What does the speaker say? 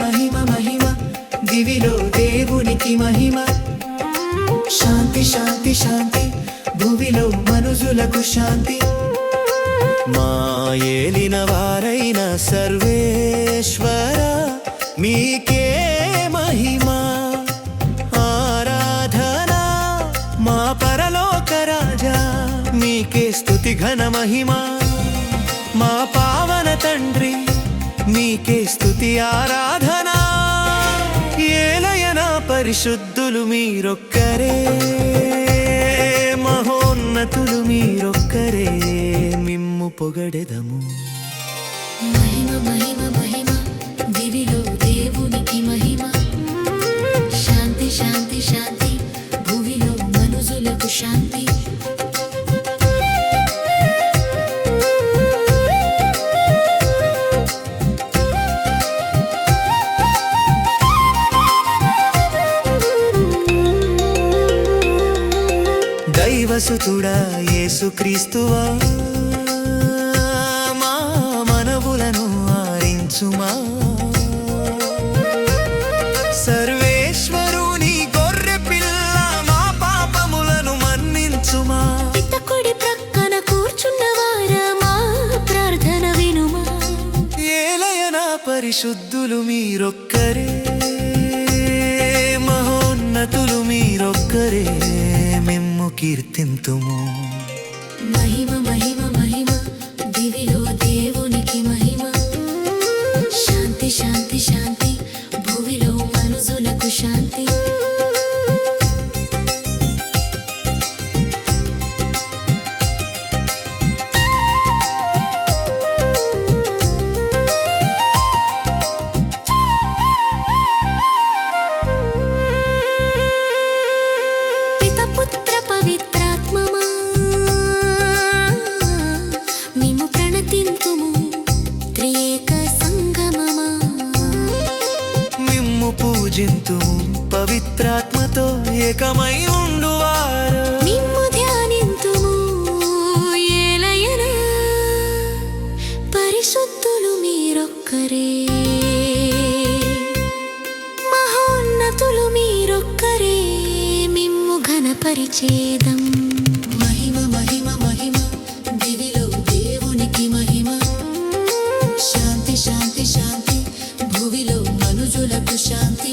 మహిమ మహిమ దివిలో దేవునికి మహిమ. శాంతి శాంతి శాంతి భువిలో మనుజులకు శాంతి. మా ఏలిన వారైన సర్వేశ్వర మీకే మహిమ. ఆరాధన మా పరలోక రాజా మీకే స్థుతి ఘన మహిమ. మా పావన తండ్రి మీకే స్తుతి ఆరాధన. ఏలయన పరిశుద్ధులు మీరొక్కరే. మహోన్నతులు మీరొక్కరే. మిమ్ము పొగడెదము. మహిమ మహిమ మహిమ దివిలో దేవునికి మహిమ. శాంతి శాంతి శాంతి భువిలో మనుజులకు శాంతి. దైవసుతుడా యేసుక్రీస్తువా? మా మనవులను ఆరించుమా? సర్వేశ్వరుని గొర్రె పిల్ల మా పాపములను మన్నించుమా? పితకుడి ప్రక్కన కూర్చున్నవారా మా ప్రార్థన వినుమా? ఏలయన పరిశుద్ధులు మీరొక్కరే. కీర్తింతుము. మహిమ మహిమ మహిమ దివిలో దేవునికి మహిమ. శాంతి శాంతి శాంతి భూమిలో మనుషులకు శాంతి. పూజింతుము పవిత్రాత్మతో ఏకమై ఉండువారు. మిమ్ము ధ్యానింతుము ఏలయన పరిశుద్ధులు మీరొక్కరే. మహోన్నతులు మీరొక్కరే మిమ్ము ఘనపరిచేదం. మహిమ మహిమ మహిమ దివిలో దేవునికి మహిమ. శాంతి శాంతి శాంతి భువిలో మనుజులకు శాంతి.